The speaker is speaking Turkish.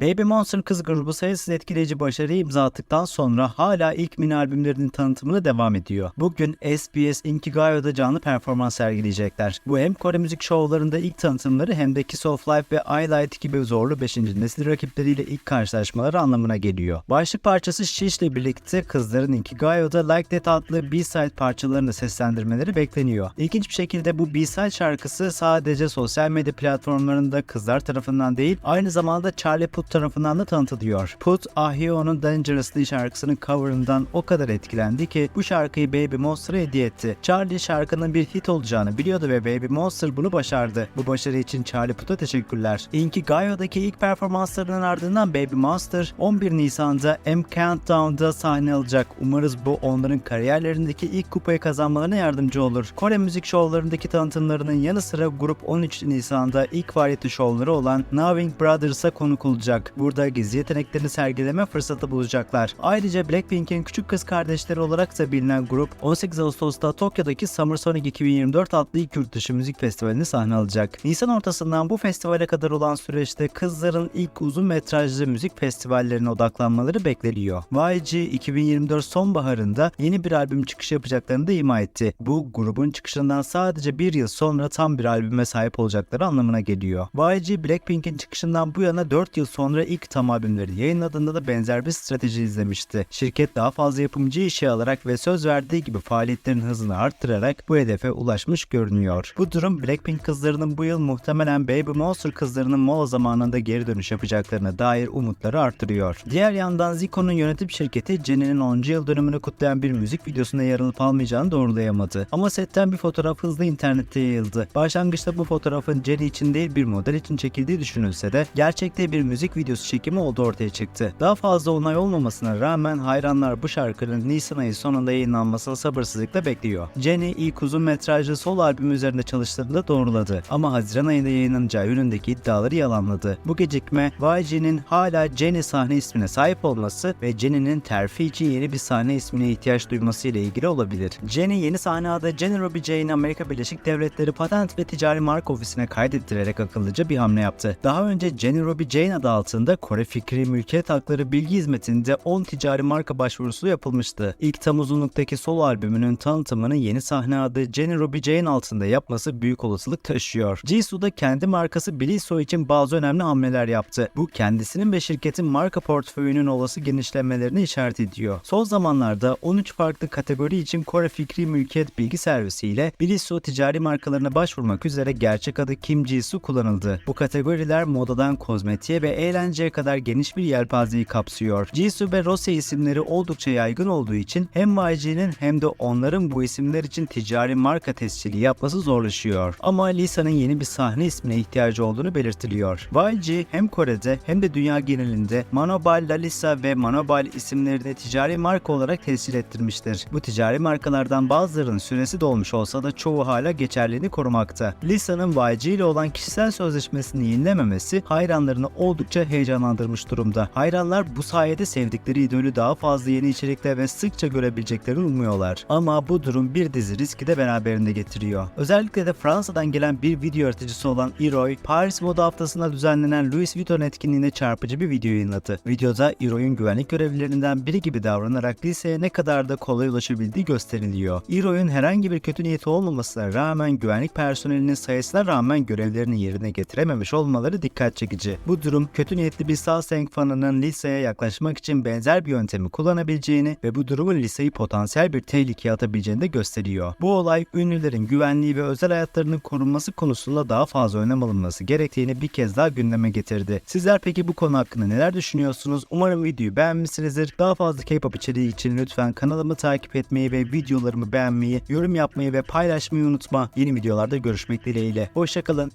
Baby Monster kız grubu sayısız etkileyici başarıyı imza attıktan sonra hala ilk mini albümlerinin tanıtımına devam ediyor. Bugün SBS Inkigayo'da canlı performans sergileyecekler. Bu hem Kore müzik şovlarında ilk tanıtımları hem de Kiss of Life ve I Light gibi zorlu 5. nesil rakipleriyle ilk karşılaşmaları anlamına geliyor. Başlık parçası Shish ile birlikte kızların Inkigayo'da Like That adlı B-side parçalarını seslendirmeleri bekleniyor. İlginç bir şekilde bu B-side şarkısı sadece sosyal medya platformlarında kızlar tarafından değil aynı zamanda Charlie Puth tarafından da tanıtılıyor. Puth, Ahio'nun Dangerously şarkısının coverından o kadar etkilendi ki bu şarkıyı Baby Monster'a hediye etti. Charlie şarkının bir hit olacağını biliyordu ve Baby Monster bunu başardı. Bu başarı için Charlie Puth'a teşekkürler. Inkigayo'daki ilk performanslarının ardından Baby Monster 11 Nisan'da M Countdown'da sahne alacak. Umarız bu onların kariyerlerindeki ilk kupayı kazanmalarına yardımcı olur. Kore müzik şovlarındaki tanıtımlarının yanı sıra grup 13 Nisan'da ilk variyeti şovları olan Knowing Brothers'a konuk olacak. Burada gizli yeteneklerini sergileme fırsatı bulacaklar. Ayrıca Blackpink'in küçük kız kardeşleri olarak da bilinen grup 18 Ağustos'ta Tokyo'daki Summer Sonic 2024 adlı ilk yurt dışı müzik festivalini sahne alacak. Nisan ortasından bu festivale kadar olan süreçte kızların ilk uzun metrajlı müzik festivallerine odaklanmaları bekleniyor. YG 2024 sonbaharında yeni bir albüm çıkışı yapacaklarını da ima etti. Bu grubun çıkışından sadece bir yıl sonra tam bir albüme sahip olacakları anlamına geliyor. YG Blackpink'in çıkışından bu yana 4 yıl sonra ilk tam albümleri yayınladığında da benzer bir strateji izlemişti. Şirket daha fazla yapımcı işe alarak ve söz verdiği gibi faaliyetlerin hızını arttırarak bu hedefe ulaşmış görünüyor. Bu durum Blackpink kızlarının bu yıl muhtemelen Baby Monster kızlarının mola zamanında geri dönüş yapacaklarına dair umutları artırıyor. Diğer yandan Zico'nun yönetim şirketi Jennie'nin 10. yıl dönümünü kutlayan bir müzik videosunda yer alıp almayacağını doğrulayamadı. Ama setten bir fotoğraf hızlı internette yayıldı. Başlangıçta bu fotoğrafın Jennie için değil bir model için çekildiği düşünülse de gerçekte bir müzik videosu çekimi olduğu ortaya çıktı. Daha fazla onay olmamasına rağmen hayranlar bu şarkının Nisan ayı sonunda yayınlanmasını sabırsızlıkla bekliyor. Jennie ilk uzun metrajlı sol albüm üzerinde çalıştığını da doğruladı. Ama Haziran ayında yayınlanacağı yönündeki iddiaları yalanladı. Bu gecikme YG'nin hala Jennie sahne ismine sahip olması ve Jennie'nin terfi için yeni bir sahne ismine ihtiyaç duyması ile ilgili olabilir. Jennie yeni sahne adı Jennie Ruby Jane Amerika Birleşik Devletleri Patent ve Ticari Marka Ofisi'ne kaydettirerek akıllıca bir hamle yaptı. Daha önce Jennie Ruby Jane adı altında Kore Fikri Mülkiyet Hakları Bilgi Hizmeti'nde 10 ticari marka başvurusu yapılmıştı. İlk tam uzunluktaki solo albümünün tanıtımını yeni sahne adı Jennie Ruby Jane altında yapması büyük olasılık taşıyor. Jisoo da kendi markası Biliso için bazı önemli hamleler yaptı. Bu kendisinin ve şirketin marka portföyünün olası genişlemelerini işaret ediyor. Son zamanlarda 13 farklı kategori için Kore Fikri Mülkiyet Bilgi Servisi ile Biliso ticari markalarına başvurmak üzere gerçek adı Kim Jisoo kullanıldı. Bu kategoriler modadan kozmetiğe ve eğlenceye kadar geniş bir yelpazeyi kapsıyor. Jisoo ve Rose isimleri oldukça yaygın olduğu için hem YG'nin hem de onların bu isimler için ticari marka tescili yapması zorlaşıyor. Ama Lisa'nın yeni bir sahne ismine ihtiyacı olduğunu belirtiliyor. YG hem Kore'de hem de dünya genelinde Manobal, Lalisa ve Manobal isimlerini ticari marka olarak tescil ettirmiştir. Bu ticari markalardan bazılarının süresi dolmuş olsa da çoğu hala geçerliliğini korumakta. Lisa'nın YG ile olan kişisel sözleşmesini yenilememesi hayranlarını oldukça heyecanlandırmış durumda. Hayranlar bu sayede sevdikleri idolü daha fazla yeni içerikler ve sıkça görebileceklerini umuyorlar. Ama bu durum bir dizi riski de beraberinde getiriyor. Özellikle de Fransa'dan gelen bir video yaratıcısı olan Iroy, Paris Moda Haftası'nda düzenlenen Louis Vuitton etkinliğinde çarpıcı bir video yayınladı. Videoda Iroy'un güvenlik görevlilerinden biri gibi davranarak liseye ne kadar da kolay ulaşabildiği gösteriliyor. Iroy'un herhangi bir kötü niyeti olmamasına rağmen güvenlik personelinin sayısına rağmen görevlerini yerine getirememiş olmaları dikkat çekici. Bu durum kötü niyetli bir Saseng fanının liseye yaklaşmak için benzer bir yöntemi kullanabileceğini ve bu durumun liseyi potansiyel bir tehlikeye atabileceğini de gösteriyor. Bu olay ünlülerin güvenliği ve özel hayatlarının korunması konusunda daha fazla önem alınması gerektiğini bir kez daha gündeme getirdi. Sizler peki bu konu hakkında neler düşünüyorsunuz? Umarım videoyu beğenmişsinizdir. Daha fazla K-pop içeriği için lütfen kanalımı takip etmeyi ve videolarımı beğenmeyi, yorum yapmayı ve paylaşmayı unutma. Yeni videolarda görüşmek dileğiyle. Hoşçakalın.